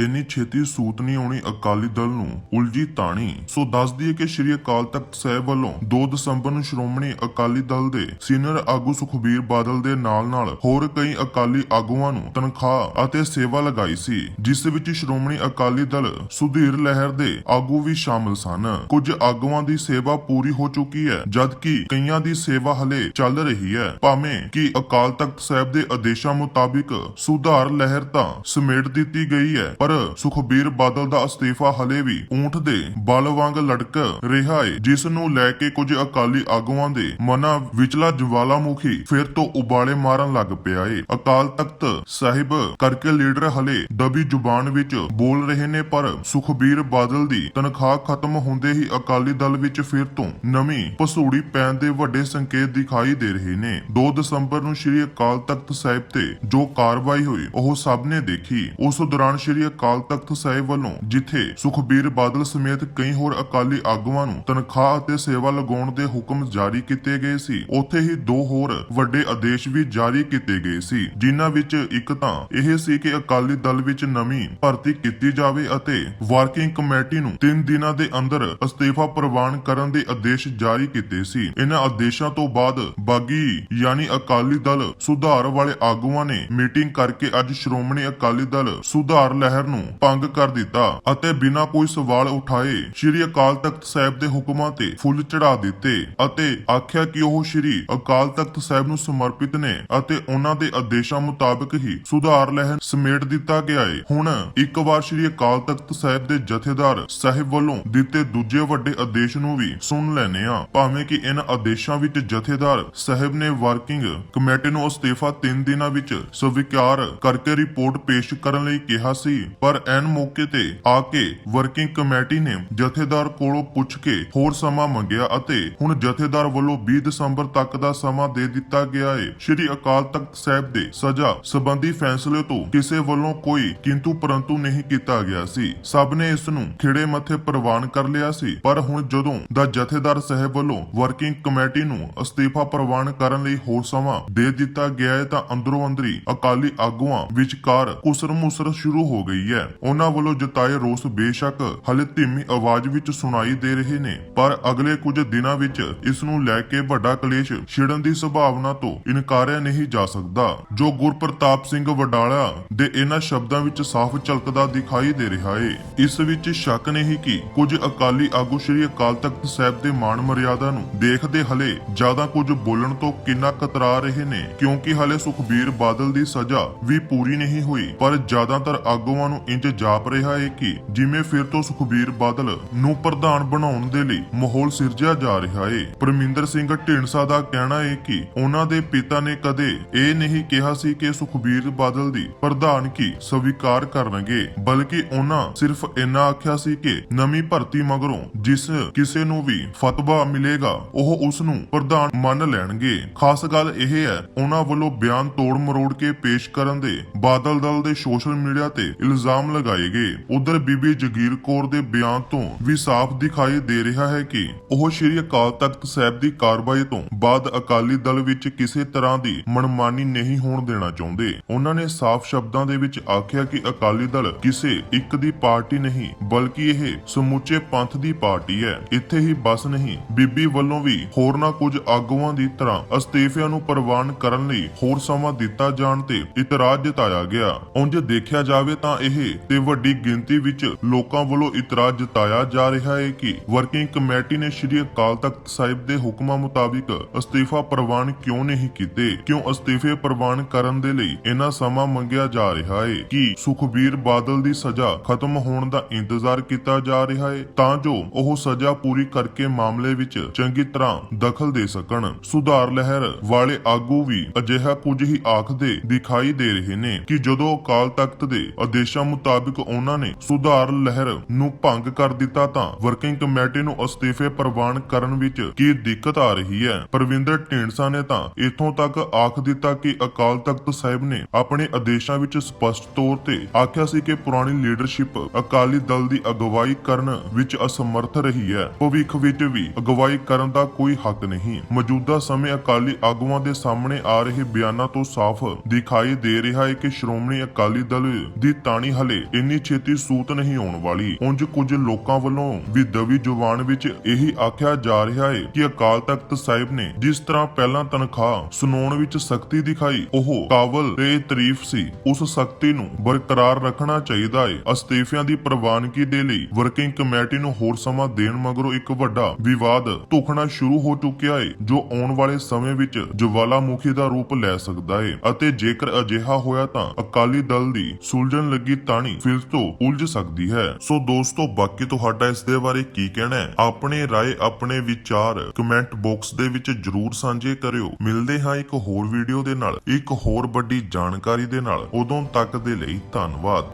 ਇੰਨੀ ਛੇਤੀ ਸੂਤ ਨਹੀਂ ਆਉਣੀ ਅਕਾਲੀ ਦਲ ਨੂੰ, ਉਲਝੀ ਤਾਣੀ। ਸੋ ਦੱਸ ਦਈਏ ਕਿ ਸ਼੍ਰੀ ਅਕਾਲ ਤਖਤ ਸਾਹਿਬ ਵੱਲੋਂ 2 ਦਸੰਬਰ ਨੂੰ ਸ਼੍ਰੋਮਣੀ ਅਕਾਲੀ ਦਲ ਦੇ ਸੀਨੀਅਰ ਆਗੂ ਸੁਖਬੀਰ ਬਾਦਲ ਦੇ ਨਾਲ-ਨਾਲ ਹੋਰ ਕਈ ਅਕਾਲੀ ਆਗੂਆਂ ਨੂੰ ਤਨਖਾਹ ਅਤੇ ਸੇਵਾ ਲਗਾਈ ਸੀ, ਜਿਸ ਵਿੱਚ ਸ਼੍ਰੋਮਣੀ ਅਕਾਲੀ ਦਲ ਸੁਧੀਰ ਲਹਿਰ ਦੇ ਆਗੂ ਵੀ ਸ਼ਾਮਲ ਸਨ। ਕੁਝ ਆਗੂਆਂ ਦੀ ਸੇਵਾ ਪੂਰੀ ਹੋ ਚੁੱਕੀ ਹੈ, ਜਦਕਿ ਕਈਆਂ ਦੀ ਸੇਵਾ ਹਲੇ ਚੱਲ ਰਹੀ ਹੈ। ਭਾਵੇਂ ਕਿ ਅਕਾਲ ਤਖਤ ਸਾਹਿਬ ਦੇ ਆਦੇਸ਼ਾਂ ਮੁਤਾਬਿਕ ਸੁਧਾਰ ਲਹਿਰ ਤਾਂ ਸਮੇਟ ਦਿੱਤੀ ਗਈ ਹੈ, ਪਰ ਸੁਖਬੀਰ ਬਾਦਲ ਦਾ ਅਸਤੀਫਾ ਹਲੇ ਵੀ ਊਂਠ ਦੇ ਬਲ ਵਾਂਗ ਲਟਕ ਰਿਹਾ ਹੈ ਜਿਸ ਨੂੰ ਲੈ ਕੇ ਕੁਝ ਅਕਾਲੀ ਆਗੂਆਂ ਦੇ ਮਨਾਂ ਵਿਚਲਾ ਜਵਾਲਾਮੁਖੀ ਫਿਰ ਤੋਂ ਉਬਾਲੇ ਮਾਰਨ ਲੱਗ ਪਿਆ ਏ। ਅਕਾਲ ਤਖਤ ਸਾਹਿਬ ਕਰਕੇ ਲੀਡਰ ਹਲੇ ਦਬੀ ਜ਼ੁਬਾਨ ਵਿੱਚ ਬੋਲ ਰਹੇ ਨੇ, ਪਰ ਸੁਖਬੀਰ ਬਾਦਲ ਦੀ ਤਨਖਾਹ ਖਤਮ ਹੁੰਦੇ ਹੀ ਅਕਾਲੀ ਦਲ ਵਿੱਚ ਫਿਰ ਤੋਂ ਨਵੀਂ ਪਸੂੜੀ ਪੈਣ ਦੇ ਵੱਡੇ ਸੰਕੇਤ ਦਿਖਾਈ ਦੇ ਰਹੇ ਨੇ। 2 ਦਸੰਬਰ ਨੂੰ ਸ਼੍ਰੀ ਅਕਾਲ ਤਖਤ ਸਾਹਿਬ ਤੇ ਜੋ ਕਾਰਵਾਈ ਹੋਈ, ਉਹ ਸਭ ਨੇ ਦੇਖੀ। ਉਸ ਦੌਰਾਨ ਸ਼੍ਰੀ ਅਕਾਲ ਤਖਤ ਸਾਹਿਬ ਵੱਲੋਂ, ਜਿੱਥੇ ਸੁਖਬੀਰ ਬਾਦਲ ਸਮੇਤ ਕਈ ਹੋਰ ਅਕਾਲੀ ਆਗੂਆਂ ਨੂੰ ਤਨਖਾਹ ਅਤੇ ਸੇਵਾ ਲਗਾਉਣ ਦੇ ਹੁਕਮ ਜਾਰੀ ਕੀਤੇ ਗਏ ਸੀ। ਉੱਥੇ ਹੀ ਦੋ ਹੋਰ ਵੱਡੇ ਆਦੇਸ਼ ਵੀ ਜਾਰੀ ਕੀਤੇ ਗਏ ਸੀ, ਜਿਨ੍ਹਾਂ ਵਿੱਚ ਇੱਕ ਤਾਂ ਇਹ ਸੀ ਕਿ ਅਕਾਲੀ ਦਲ ਵਿੱਚ ਨਵੀਂ ਭਰਤੀ ਕੀਤੀ ਜਾਵੇ ਅਤੇ ਵਰਕਿੰਗ ਕਮੇਟੀ ਨੂੰ 3 ਦਿਨਾਂ ਦੇ ਅੰਦਰ ਅਸਤੀਫਾ ਪ੍ਰਵਾਨ ਕਰਨ ਦੇ ਆਦੇਸ਼ ਜਾਰੀ ਕੀਤੇ ਸੀ। ਇਹਨਾਂ ਆਦੇਸ਼ਾਂ ਤੋਂ ਬਾਅਦ ਬਾਗੀ, ਯਾਨੀ ਅਕਾਲੀ ਦਲ ਸੁਧਾਰ ਵਾਲੇ ਆਗੂਆਂ ਨੇ ਮੀਟਿੰਗ ਕਰਕੇ ਅੱਜ ਸ਼੍ਰੋਮਣੀ ਅਕਾਲੀ ਦਲ ਸੁਧਾਰ ਲਹਿਰ ਨੂੰ ਭੰਗ ਕਰ ਦਿੱਤਾ ਅਤੇ ਬਿਨਾਂ ਕੋਈ ਸਵਾਲ ਉਠਾਏ ਸ਼੍ਰੀ ਅਕਾਲ ਤਖਤ ਸਾਹਿਬ ਦੇ ਹੁਕਮਾਂ ਤੇ ਫੁੱਲ ਚੜਾ ਦਿੱਤੇ ਅਤੇ ਆਖਿਆ ਕਿ ਉਹ ਸ਼੍ਰੀ ਅਕਾਲ ਤਖਤ ਸਾਹਿਬ ਨੂੰ ਸਮਰਪਿਤ ਨੇ ਅਤੇ ਉਹਨਾਂ ਦੇ ਆਦੇਸ਼ਾਂ ਮੁਤਾਬਕ ਹੀ ਸੁਧਾਰ ਲਹਿਰ ਸਮੇਟ ਦਿੱਤਾ ਗਿਆ ਹੈ ਹੁਣ ਇੱਕ ਵਾਰ ਸ਼੍ਰੀ ਅਕਾਲ ਤਖਤ ਸਾਹਿਬ ਦੇ ਜਥੇਦਾਰ ਸਾਹਿਬ ਵੱਲੋਂ ਦਿੱਤੇ ਦੂਜੇ ਵੱਡੇ ਆਦੇਸ਼ ਨੂੰ ਵੀ ਸੁਣ ਲੈਨੇ ਆ ਭਾਵੇਂ ਕਿ ਇਹਨਾਂ ਆਦੇਸ਼ਾਂ ਵਿੱਚ ਜਥੇਦਾਰ ਸਾਹਿਬ ਨੇ ਵਰਕਿੰਗ ਕਮੇਟੀ ਨੂੰ ਅਸਤੀਫਾ 3 ਦਿਨਾਂ ਵਿੱਚ ਸਵੀਕਾਰ ਕਰਕੇ ਰਿਪੋਰਟ ਪੇਸ਼ ਕਰਨ ਲਈ ਕਿਹਾ ਸੀ ਪਰ ਐਨ ਮੌਕੇ ਤੇ ਆ ਕੇ ਵਰਕਿੰਗ ਕਮੇਟੀ ਨੇ ਜਥੇਦਾਰ ਕੋਲੋਂ ਪੁੱਛ ਕੇ ਹੋਰ ਸਮਾਂ ਮੰਗਿਆ ਅਤੇ ਹੁਣ ਜਥੇਦਾਰ ਵੱਲੋਂ 20 ਦਸੰਬਰ ਤੱਕ ਦਾ ਸਮਾਂ ਦੇ ਦਿੱਤਾ ਗਿਆ ਹੈ ਸ਼੍ਰੀ ਅਕਾਲ ਤਖਤ ਸਾਹਿਬ ਦੇ ਸਜ਼ਾ ਸੰਬੰਧੀ ਫੈਸਲੇ ਤੋਂ ਕਿਸੇ ਵੱਲੋਂ ਕੋਈ ਕਿੰਤੂ ਪਰੰਤੂ ਨਹੀਂ ਕੀਤਾ ਗਿਆ ਸੀ। ਸਭ ਨੇ ਇਸ ਨੂੰ ਖਿੜੇ ਮੱਥੇ ਪ੍ਰਵਾਨ ਕਰ ਲਿਆ ਸੀ। ਪਰ ਹੁਣ ਜਦੋਂ ਦਾ ਜਥੇਦਾਰ ਸਾਹਿਬ ਵੱਲੋਂ ਵਰਕਿੰਗ ਕਮੇਟੀ ਨੂੰ ਅਸਤੀਫਾ ਪ੍ਰਵਾਨ ਕਰਨ ਲਈ ਹੋਰ ਸਮਾਂ ਦੇ ਦਿੱਤਾ ਗਿਆ ਹੈ ਤਾਂ ਅੰਦਰੋਂ ਅੰਦਰੀ ਅਕਾਲੀ ਆਗੂਆਂ ਵਿਚਕਾਰ ਕੁਸਰ ਮੁਸਰ ਸ਼ੁਰੂ ਹੋ ਗਈ ਹੈ। ਉਹਨਾਂ ਵੱਲੋਂ ਜਤਾਏ ਰੋਸ ਬੇਸ਼ੱਕ ਹਲੇ ਧੀਮੀ ਆਵਾਜ਼ ਵਿੱਚ ਸੁਣਾਈ ਦੇ ਰਹੇ ਨੇ। ਪਰ ਅਗਲੇ ਕੁਝ ਦਿਨਾਂ ਵਿੱਚ ਇਸ ਨੂੰ ਲੈ ਕੇ ਵੱਡਾ ਕਲੇਸ਼ ਛਿੜਨ ਦੀ ਸੰਭਾਵਨਾ ਤੋਂ ਇਨਕਾਰਿਆ ਨਹੀਂ ਜਾ ਸਕਦਾ, ਜੋ ਗੁਰਪ੍ਰਤਾਪ ਸਿੰਘ ਵਡਾਲਾ ਦੇ ਇਹਨਾਂ ਸ਼ਬਦਾਂ ਵਿੱਚ ਸਾਫ਼ ਝਲਕਦਾ ਦਿਖਾਈ ਦੇ ਰਿਹਾ ਏ। ਇਸ ਵਿੱਚ ਸ਼ੱਕ ਨਹੀਂ ਕਿ ਕੁਝ ਅਕਾਲੀ ਆਗੂ ਸ਼੍ਰੀ ਅਕਾਲ ਤਖਤ ਸਾਹਿਬ ਦੇ ਮਾਣ ਮਰਿਆਦਾ ਨੂੰ ਦੇਖਦੇ ਹਲੇ ਜ਼ਿਆਦਾ ਕੁਝ ਬੋਲਣ ਤੋਂ ਕਿੰਨਾ ਕਤਰਾ ਰਹੇ ਨੇ, ਕਿਉਂਕਿ ਹਲੇ ਸੁਖਬੀਰ ਬਾਦਲ ਦੀ ਸਜ਼ਾ ਵੀ ਪੂਰੀ ਨਹੀਂ ਹੋਈ, ਪਰ ਜ਼ਿਆਦਾਤਰ ਆਗੂਆਂ ਨੂੰ ਇੰਜ ਜਾਪ ਰਿਹਾ ਹੈ ਕਿ ਜਿਵੇਂ ਫਿਰ ਤੋਂ ਸੁਖਬੀਰ ਬਾਦਲ ਨੂੰ ਪ੍ਰਧਾਨ ਬਣਾਉਣ ਦੇ ਲਈ ਮਾਹੌਲ ਸਿਰਜਿਆ ਜਾ ਰਿਹਾ ਹੈ ਪਰਮਿੰਦਰ ਸਿੰਘ ਢੀਂਡਸਾ ਦਾ ਕਹਿਣਾ ਹੈ ਕਿ ਉਹਨਾਂ ਦੇ ਪਿਤਾ ਨੇ ਕਦੇ ਇਹ ਨਹੀਂ ਕਿਹਾ ਸੀ ਕਿ ਸੁਖਬੀਰ ਬਾਦਲ ਦੀ ਪ੍ਰਧਾਨਗੀ ਸਵੀਕਾਰ ਕਰਨਗੇ, ਬਲਕਿ ਉਹਨਾਂ ਸਿਰਫ ਇੰਨਾ ਆਖਿਆ ਸੀ ਕਿ ਨਵੀਂ ਭਰਤੀ ਮਗਰੋਂ ਜਿਸ ਕਿਸੇ ਨੂੰ ਵੀ ਫਤਵਾ ਮਿਲੇਗਾ, ਉਹ ਉਸ ਨੂੰ ਪ੍ਰਧਾਨ ਮੰਨ ਲੈਣਗੇ। ਖਾਸ ਗੱਲ ਇਹ ਹੈ, ਉਹਨਾਂ ਵੱਲੋਂ ਬਿਆਨ ਤੋੜ ਮਰੋੜ ਕੇ ਪੇਸ਼ ਕਰਨ ਦੇ ਬਾਦਲ ਦਲ ਦੇ ਸੋਸ਼ਲ ਮੀਡੀਆ ਤੇ ਇਲਜ਼ਾਮ ਇਲਜ਼ਾਮ ਲਗਾਏ ਗਏ ਉਧਰ ਬੀਬੀ ਜਗੀਰ ਕੌਰ ਦੇ ਬਿਆਨ ਤੋਂ ਵੀ ਸਾਫ਼ ਦਿਖਾਈ ਦੇ ਰਿਹਾ ਹੈ ਕਿ ਉਹ ਸ਼੍ਰੀ ਅਕਾਲ ਤਖਤ ਸਾਹਿਬ ਦੀ ਕਾਰਵਾਈ ਤੋਂ ਬਾਅਦ ਅਕਾਲੀ ਦਲ ਵਿੱਚ ਕਿਸੇ ਤਰ੍ਹਾਂ ਦੀ ਮਨਮਾਨੀ ਨਹੀਂ ਹੋਣ ਦੇਣਾ ਚਾਹੁੰਦੇ। ਉਹਨਾਂ ਨੇ ਸਾਫ਼ ਸ਼ਬਦਾਂ ਦੇ ਵਿੱਚ ਆਖਿਆ ਕਿ ਅਕਾਲੀ ਦਲ ਕਿਸੇ ਇੱਕ ਦੀ ਪਾਰਟੀ ਨਹੀਂ, ਬਲਕਿ ਇਹ ਸਮੁੱਚੇ ਪੰਥ ਦੀ ਪਾਰਟੀ ਹੈ। ਇੱਥੇ ਹੀ ਬਸ ਨਹੀਂ, ਬੀਬੀ ਵੱਲੋਂ ਵੀ ਹੋਰਨਾਂ ਕੁਝ ਆਗੂਆਂ ਦੀ ਤਰ੍ਹਾਂ ਅਸਤੀਫਿਆਂ ਨੂੰ ਪ੍ਰਵਾਨ ਕਰਨ ਲਈ ਹੋਰ ਸਮਾਂ ਦਿੱਤਾ ਜਾਣ ਤੇ ਇਤਰਾਜ਼ ਜਤਾਇਆ ਗਿਆ। ਉਂਝ ਦੇਖਿਆ ਜਾਵੇ ਤਾਂ ਇਹ ਤੇ ਵੱਡੀ ਗਿਣਤੀ ਵਿੱਚ ਲੋਕਾਂ ਵੱਲੋਂ ਇਤਰਾਜ਼ ਜਤਾਇਆ ਜਾ ਰਿਹਾ ਹੈ ਕਿ ਵਰਕਿੰਗ ਕਮੇਟੀ ਨੇ ਸ਼੍ਰੀ ਅਕਾਲ ਤਖਤ ਸਾਹਿਬ ਦੇ ਹੁਕਮਾਂ ਮੁਤਾਬਿਕ ਅਸਤੀਫਾ ਪ੍ਰਵਾਨ ਕਿਉਂ ਨਹੀਂ ਕੀਤੇ? ਕਿਉਂ ਅਸਤੀਫੇ ਪ੍ਰਵਾਨ ਕਰਨ ਦੇ ਲਈ ਇੰਨਾ ਸਮਾਂ ਮੰਗਿਆ ਜਾ ਰਿਹਾ ਹੈ? ਕਿ ਸੁਖਬੀਰ ਬਾਦਲ ਦੀ ਸਜ਼ਾ ਖਤਮ ਹੋਣ ਦਾ ਇੰਤਜ਼ਾਰ ਕੀਤਾ ਜਾ ਰਿਹਾ ਹੈ? ਤਾਂ ਜੋ ਉਹ ਸਜ਼ਾ ਪੂਰੀ ਕਰਕੇ ਮਾਮਲੇ ਵਿੱਚ ਚੰਗੀ ਤਰ੍ਹਾਂ ਦਖਲ ਦੇ ਸਕਣ। ਸੁਧਾਰ ਲਹਿਰ ਵਾਲੇ ਆਗੂ ਵੀ ਅਜਿਹਾ ਕੁਝ ਹੀ ਆਖਦੇ ਦਿਖਾਈ ਦੇ ਰਹੇ ਨੇ ਕਿ ਜਦੋਂ ਅਕਾਲ ਤਖਤ ਦੇ ਆਦੇਸ਼ਾਂ ਮੁਤਾਬਿਕ ਉਹਨਾਂ ਨੇ ਸੁਧਾਰ ਲਹਿਰ ਨੂੰ ਭੰਗ ਕਰ ਦਿੱਤਾ ਤਾਂ ਵਰਕਿੰਗ ਕਮੇਟੀ ਨੂੰ ਅਸਤੀਫੇ ਪ੍ਰਵਾਨ ਕਰਨ ਵਿੱਚ ਕੀ ਦਿੱਕਤ ਆ ਰਹੀ ਹੈ? ਪ੍ਰਵਿੰਦਰ ਢੀਂਡਸਾ ਨੇ ਤਾਂ ਇਥੋਂ ਤੱਕ ਆਖ ਦਿੱਤਾ ਕਿ ਅਕਾਲ ਤਖਤ ਸਾਹਿਬ ਨੇ ਆਪਣੇ ਆਦੇਸ਼ਾਂ ਵਿੱਚ ਸਪਸ਼ਟ ਤੌਰ ਤੇ ਆਖਿਆ ਸੀ ਕਿ ਪੁਰਾਣੀ ਲੀਡਰਸ਼ਿਪ ਅਕਾਲੀ ਦਲ ਦੀ ਅਗਵਾਈ ਕਰਨ ਵਿੱਚ ਅਸਮਰਥ ਰਹੀ ਹੈ। ਭਵਿੱਖ ਵਿੱਚ ਵੀ ਅਗਵਾਈ ਕਰਨ ਦਾ ਕੋਈ ਹੱਕ ਨਹੀਂ। ਮੌਜੂਦਾ ਸਮੇਂ ਅਕਾਲੀ ਆਗੂਆਂ ਦੇ ਸਾਹਮਣੇ ਆ ਰਹੇ ਬਿਆਨਾਂ ਤੋਂ ਸਾਫ਼ ਦਿਖਾਈ ਦੇ ਰਿਹਾ ਹੈ ਕਿ ਸ਼੍ਰੋਮਣੀ ਅਕਾਲੀ ਦਲ ਦੀ ਤਾਣੀ ਤਾਣੀ ਹਲੇ। ਇੰਨੀ ਛੇਤੀ ਸੂਤ ਨਹੀਂ ਆਉਣ ਵਾਲੀ। ਉਂਝ ਕੁਝ ਲੋਕਾਂ ਵੱਲੋਂ ਵੀ ਦਵੀ ਜ਼ੁਬਾਨ ਵਿੱਚ ਇਹੀ ਆਖਿਆ ਜਾ ਰਿਹਾ ਹੈ ਕਿ ਅਕਾਲ ਤਖਤ ਸਾਹਿਬ ਨੇ ਜਿਸ ਤਰ੍ਹਾਂ ਪਹਿਲਾਂ ਤਨਖਾਹ ਸੁਣਾਉਣ ਵਿੱਚ ਸਖਤੀ ਦਿਖਾਈ, ਉਹ ਕਾਬਲ ਤੇ ਤਾਰੀਫ ਸੀ। ਉਸ ਸਖਤੀ ਨੂੰ ਬਰਕਰਾਰ ਰੱਖਣਾ ਚਾਹੀਦਾ ਹੈ ਅਸਤੀਫਿਆਂ ਦੀ ਪ੍ਰਵਾਨਗੀ ਦੇ ਲਈ ਵਰਕਿੰਗ ਕਮੇਟੀ ਨੂੰ ਹੋਰ ਸਮਾਂ ਦੇਣ ਮਗਰੋਂ ਇੱਕ ਵੱਡਾ ਵਿਵਾਦ ਧੁਖਣਾ ਸ਼ੁਰੂ ਹੋ ਚੁੱਕਿਆ ਹੈ ਜੋ ਆਉਣ ਵਾਲੇ ਸਮੇਂ ਵਿੱਚ ਜਵਾਲਾਮੁਖੀ ਦਾ ਰੂਪ ਲੈ ਸਕਦਾ ਹੈ ਅਤੇ ਜੇਕਰ ਅਜਿਹਾ ਹੋਇਆ ਤਾਂ ਅਕਾਲੀ ਦਲ ਦੀ ਸੁਲਝਣ ਲੱਗੀ ਤਾਣੀ ਫਿਰ ਤੋਂ ਉਲਝ ਸਕਦੀ ਹੈ। ਸੋ ਦੋਸਤੋ, ਬਾਕੀ ਤੁਹਾਡਾ ਇਸ ਦੇ ਬਾਰੇ ਕੀ ਕਹਿਣਾ ਹੈ? ਆਪਣੇ ਰਾਏ, ਆਪਣੇ ਵਿਚਾਰ ਕਮੈਂਟ ਬਾਕਸ ਦੇ ਵਿੱਚ ਜਰੂਰ ਸਾਂਝੇ ਕਰਿਓ। ਮਿਲਦੇ ਹਾਂ ਇੱਕ ਹੋਰ ਵੀਡੀਓ ਦੇ ਨਾਲ, ਇੱਕ ਹੋਰ ਵੱਡੀ ਜਾਣਕਾਰੀ ਦੇ ਨਾਲ। ਉਦੋਂ ਤੱਕ ਦੇ ਲਈ ਧੰਨਵਾਦ।